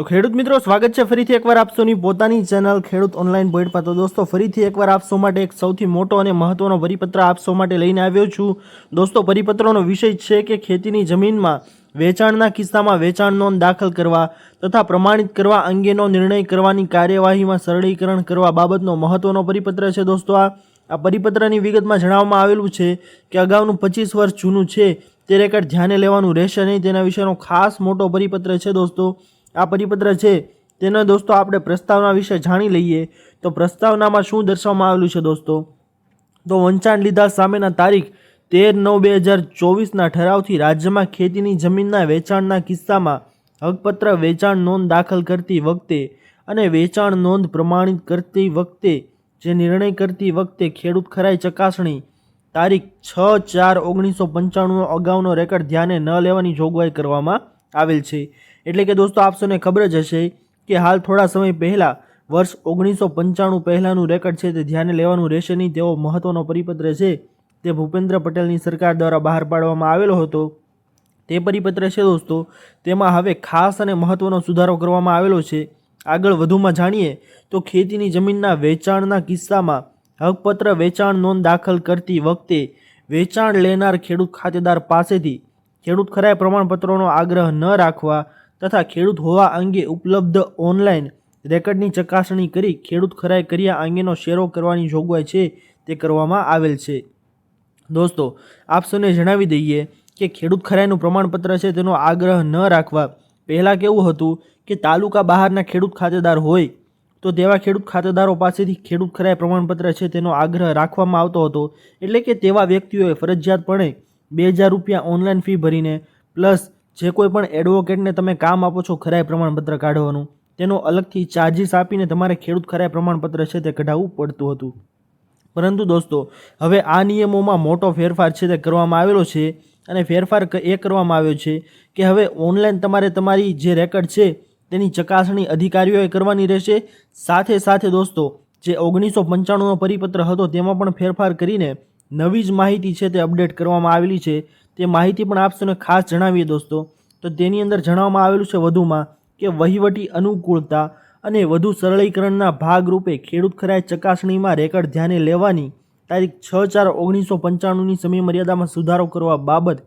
તો ખેડૂત મિત્રો, સ્વાગત છે ફરીથી એકવાર આપસોની પોતાની ચેનલ ખેડૂત ઓનલાઈન પર. તો દોસ્તો, ફરીથી એકવાર આપસો માટે એક સૌથી મોટો અને મહત્વનો પરિપત્ર આપસો માટે લઈને આવ્યો છું. દોસ્તો, પરિપત્રનો વિષય છે કે ખેતીની જમીનમાં વેચાણના કિસ્સામાં વેચાણ નોંધ દાખલ કરવા તથા પ્રમાણિત કરવા અંગેનો નિર્ણય કરવાની કાર્યવાહીમાં સરળીકરણ કરવા બાબતનો મહત્વનો પરિપત્ર છે દોસ્તો આ. આ પરિપત્રની વિગતમાં જણાવવામાં આવેલું છે કે અગાઉનું પચીસ વર્ષ જૂનું છે, તે રેકર્ડ ધ્યાને લેવાનું રહેશે નહીં. તેના વિશેનો ખાસ મોટો પરિપત્ર છે દોસ્તો આ પરિપત્ર છે. તેનો દોસ્તો આપણે પ્રસ્તાવના વિશે જાણી લઈએ. તો પ્રસ્તાવનામાં શું દર્શાવવામાં આવેલું છે દોસ્તો? તો વંચાણ લીધા સામેના તારીખ તેર નવ બે હજાર ચોવીસના ઠરાવથી રાજ્યમાં ખેતીની જમીનના વેચાણના કિસ્સામાં હકપત્ર વેચાણ નોંધ દાખલ કરતી વખતે અને વેચાણ નોંધ પ્રમાણિત કરતી વખતે, જે નિર્ણય કરતી વખતે ખેડૂત ખરાઈ ચકાસણી, તારીખ છ ચાર ઓગણીસો પંચાણુંનો અગાઉનો રેકર્ડ ધ્યાને ન લેવાની જોગવાઈ કરવામાં આવેલ છે. એટલે કે દોસ્તો આપસોને ખબર જ હશે કે હાલ થોડા સમય પહેલાં, વર્ષ ઓગણીસો પંચાણું પહેલાંનું રેકર્ડ છે તે ધ્યાને લેવાનું રહેશે નહીં. તેવો મહત્ત્વનો પરિપત્ર છે તે ભૂપેન્દ્ર પટેલની સરકાર દ્વારા બહાર પાડવામાં આવેલો હતો. તે પરિપત્ર છે દોસ્તો, તેમાં હવે ખાસ અને મહત્ત્વનો સુધારો કરવામાં આવેલો છે. આગળ વધુમાં જાણીએ તો ખેતીની જમીનના વેચાણના કિસ્સામાં હકપત્ર વેચાણ નોંધ દાખલ કરતી વખતે વેચાણ લેનાર ખેડૂત ખાતેદાર પાસેથી ખેડૂત ખરાય પ્રમાણપત્રોનો આગ્રહ ન રાખવા તથા ખેડૂત હોવા અંગે ઉપલબ્ધ ઓનલાઈન રેકર્ડની ચકાસણી કરી ખેડૂત ખરાઈ કર્યા અંગેનો શેરો કરવાની જોગવાઈ છે તે કરવામાં આવેલ છે. દોસ્તો, આપ સૌને જણાવી દઈએ કે ખેડૂત ખરાઈનું પ્રમાણપત્ર છે તેનો આગ્રહ ન રાખવા પહેલાં કેવું હતું કે તાલુકા બહારના ખેડૂત ખાતેદાર હોય તો તેવા ખેડૂત ખાતેદારો પાસેથી ખેડૂત ખરાઈ પ્રમાણપત્ર છે તેનો આગ્રહ રાખવામાં આવતો હતો. એટલે કે તેવા વ્યક્તિઓએ ફરજિયાતપણે બે હજાર રૂપિયા ઓનલાઈન ફી ભરીને પ્લસ જે કોઈ પણ એડવોકેટને તમે કામ આપો છો ખરાઈ પ્રમાણપત્ર કાઢવાનું, તેનો અલગથી ચાર્જિસ આપીને તમારે ખેડૂત ખરાઈ પ્રમાણપત્ર છે તે કઢાવવું પડતું હતું. પરંતુ દોસ્તો, હવે આ નિયમોમાં મોટો ફેરફાર છે તે કરવામાં આવેલો છે અને ફેરફાર એ કરવામાં આવ્યો છે કે હવે ઓનલાઈન તમારે તમારી જે રેકર્ડ છે તેની ચકાસણી અધિકારીઓએ કરવાની રહેશે. સાથે સાથે દોસ્તો, જે ઓગણીસો પંચાણુંનો પરિપત્ર હતો તેમાં પણ ફેરફાર કરીને નવી જ માહિતી છે તે અપડેટ કરવામાં આવેલી છે. તે માહિતી પણ આપસોને ખાસ જણાવીએ દોસ્તો. તો તેની અંદર જણાવવામાં આવેલું છે વધુમાં કે વહીવટી અનુકૂળતા અને વધુ સરળીકરણના ભાગરૂપે ખેડૂત ખરાય ચકાસણીમાં રેકર્ડ ધ્યાને લેવાની તારીખ છ ચાર ઓગણીસો પંચાણુંની સમયમર્યાદામાં સુધારો કરવા બાબત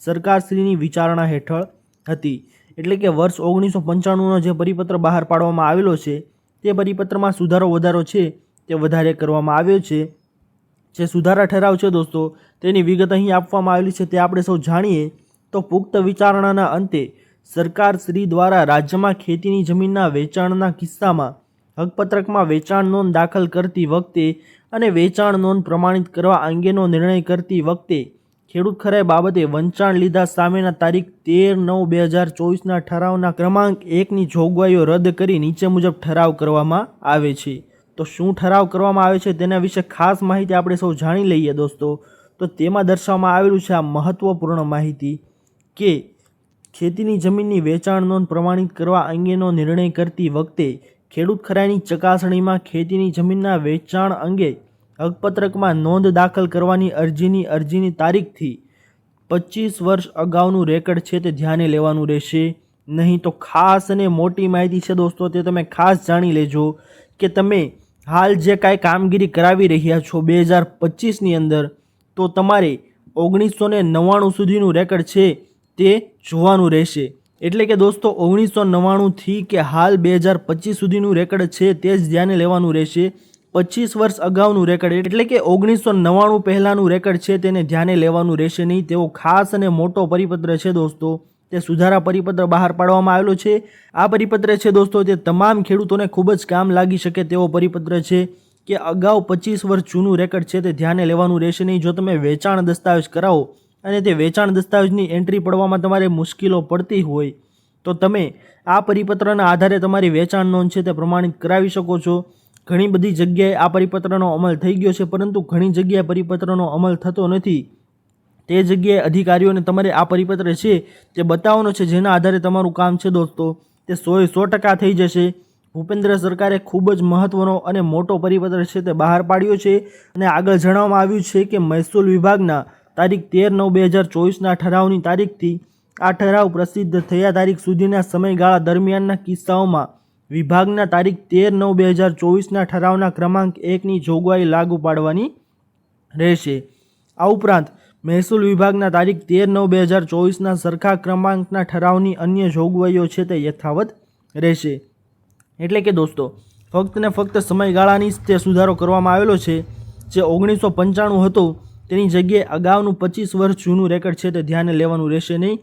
સરકારશ્રીની વિચારણા હેઠળ હતી. એટલે કે વર્ષ ઓગણીસો પંચાણુંનો જે પરિપત્ર બહાર પાડવામાં આવેલો છે, તે પરિપત્રમાં સુધારો વધારો છે તે વધારે કરવામાં આવ્યો છે. જે સુધારા ઠરાવ છે દોસ્તો, તેની વિગત અહીં આપવામાં આવેલી છે, તે આપણે સૌ જાણીએ. તો પુખ્ત વિચારણાના અંતે, સરકાર શ્રી દ્વારા રાજ્યમાં ખેતીની જમીનના વેચાણના કિસ્સામાં, હકપત્રકમાં વેચાણ નોંધ દાખલ કરતી વખતે અને વેચાણ નોંધ પ્રમાણિત કરવા અંગેનો નિર્ણય કરતી વખતે, ખેડૂત ખરાઈ બાબતે વંચાણ લીધા સામેના તારીખ તેર નવ બે હજાર ચોવીસના ઠરાવના ક્રમાંક એકની જોગવાઈઓ રદ કરી નીચે મુજબ ઠરાવ કરવામાં આવે છે. તો શું ઠરાવ કરવામાં આવે છે તેના વિશે ખાસ માહિતી આપણે સૌ જાણી લઈએ દોસ્તો. તો તેમાં દર્શાવવામાં આવેલું છે આ મહત્ત્વપૂર્ણ માહિતી કે ખેતીની જમીનની વેચાણ નોંધ પ્રમાણિત કરવા અંગેનો નિર્ણય કરતી વખતે ખેડૂત ખરાઈની ચકાસણીમાં ખેતીની જમીનના વેચાણ અંગે હકપત્રકમાં નોંધ દાખલ કરવાની અરજીની અરજીની તારીખથી પચીસ વર્ષ અગાઉનું રેકર્ડ છે તે ધ્યાને લેવાનું રહેશે. નહીં તો ખાસ અને મોટી માહિતી છે દોસ્તો તે તમે ખાસ જાણી લેજો કે તમે હાલ જે કાંઈ કામગીરી કરાવી રહ્યા છો બે હજાર પચીસની અંદર, તો તમારે ઓગણીસો ને નવ્વાણું સુધીનું રેકર્ડ છે તે જોવાનું રહેશે. એટલે કે દોસ્તો, ઓગણીસો નવ્વાણુંથી કે હાલ બે હજાર પચીસ સુધીનું રેકર્ડ છે તે જ ધ્યાને લેવાનું રહેશે. પચીસ વર્ષ અગાઉનું રેકર્ડ, એટલે કે ઓગણીસો નવ્વાણું પહેલાંનું રેકર્ડ છે તેને ધ્યાને લેવાનું રહેશે નહીં. તેવો ખાસ અને મોટો પરિપત્ર છે દોસ્તો. તે સુધારા પરિપત્ર બહાર પાડવામાં આવેલો છે. આ પરિપત્ર છે દોસ્તો તે તમામ ખેડૂતોને ખૂબ જ કામ લાગી શકે તેવો પરિપત્ર છે કે અગાઉ પચીસ વર્ષ જૂનું રેકર્ડ છે તે ધ્યાને લેવાનું રહેશે નહીં. જો તમે વેચાણ દસ્તાવેજ કરાવો અને તે વેચાણ દસ્તાવેજની એન્ટ્રી પડવામાં તમારે મુશ્કેલો પડતી હોય, તો તમે આ પરિપત્રના આધારે તમારી વેચાણ નોંધ છે તે પ્રમાણિત કરાવી શકો છો. ઘણી બધી જગ્યાએ આ પરિપત્રનો અમલ થઈ ગયો છે, પરંતુ ઘણી જગ્યાએ પરિપત્રનો અમલ થતો નથી. તે જગ્યાએ અધિકારીઓને તમારે આ પરિપત્ર છે તે બતાવવાનો છે, જેના આધારે તમારું કામ છે દોસ્તો. તે સોએ સો ટકા થઈ જશે. ભૂપેન્દ્ર સરકારે ખૂબ જ મહત્ત્વનો અને મોટો પરિપત્ર છે તે બહાર પાડ્યો છે અને આગળ જણાવવામાં આવ્યું છે કે મહેસૂલ વિભાગના તારીખ તેર નવ બે હજાર ચોવીસના ઠરાવની તારીખથી આ ઠરાવ પ્રસિદ્ધ થયા તારીખ સુધીના સમયગાળા દરમિયાનના કિસ્સાઓમાં વિભાગના તારીખ તેર નવ બે હજાર ચોવીસના ઠરાવના ક્રમાંક એકની જોગવાઈ લાગુ પાડવાની રહેશે. આ ઉપરાંત મહેસૂલ વિભાગના તારીખ તેર નવ બે હજાર ચોવીસના સરખા ક્રમાંકના ઠરાવની અન્ય જોગવાઈઓ છે તે યથાવત રહેશે. એટલે કે દોસ્તો, ફક્ત ને ફક્ત સમયગાળાની જ તે સુધારો કરવામાં આવેલો છે, જે ઓગણીસો પંચાણું હતું. તેની જગ્યાએ અગાઉનું પચીસ વર્ષ જૂનું રેકર્ડ છે તે ધ્યાને લેવાનું રહેશે નહીં.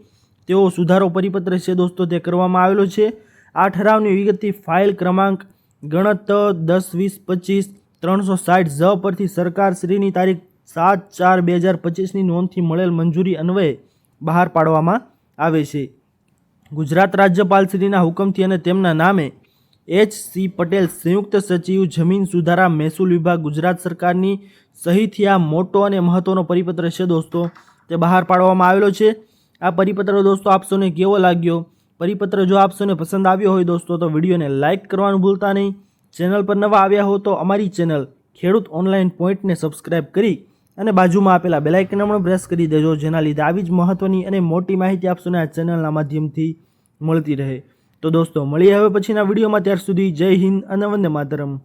તેવો સુધારો પરિપત્ર છે દોસ્તો, તે કરવામાં આવેલો છે. આ ઠરાવની વિગતથી ફાઇલ ક્રમાંક ગણત દસ, વીસ, પચીસ, ત્રણસો સાઠ ઝ પરથી સરકારશ્રીની તારીખ સાત ચાર બે હજાર પચીસની નોંધથી મળેલ મંજૂરી અન્વયે બહાર પાડવામાં આવે છે. ગુજરાત રાજ્યપાલશ્રીના હુકમથી અને તેમના નામે એચ સી પટેલ સંયુક્ત સચિવ જમીન સુધારા મહેસૂલ વિભાગ ગુજરાત સરકારની સહીથી આ મોટો અને મહત્ત્વનો પરિપત્ર છે દોસ્તો. તે બહાર પાડવામાં આવેલો છે. આ પરિપત્ર દોસ્તો આપશોને કેવો લાગ્યો? પરિપત્ર જો આપશોને પસંદ આવ્યો હોય દોસ્તો તો વિડીયોને લાઇક કરવાનું ભૂલતા નહીં. ચેનલ પર નવા આવ્યા હો તો અમારી ચેનલ ખેડૂત ઓનલાઈન પોઈન્ટને સબસ્ક્રાઈબ કરી અને બાજુમાં આપેલા બેલાઇકન પણ પ્રેસ કરી દેજો, જેના લીધે આવી જ મહત્વની અને મોટી માહિતી આપશોને આ ચેનલના માધ્યમથી મળતી રહે. તો દોસ્તો, મળીએ હવે પછીના વિડીયોમાં ત્યાર સુધી જય હિન્દ અને વંદે માતરમ.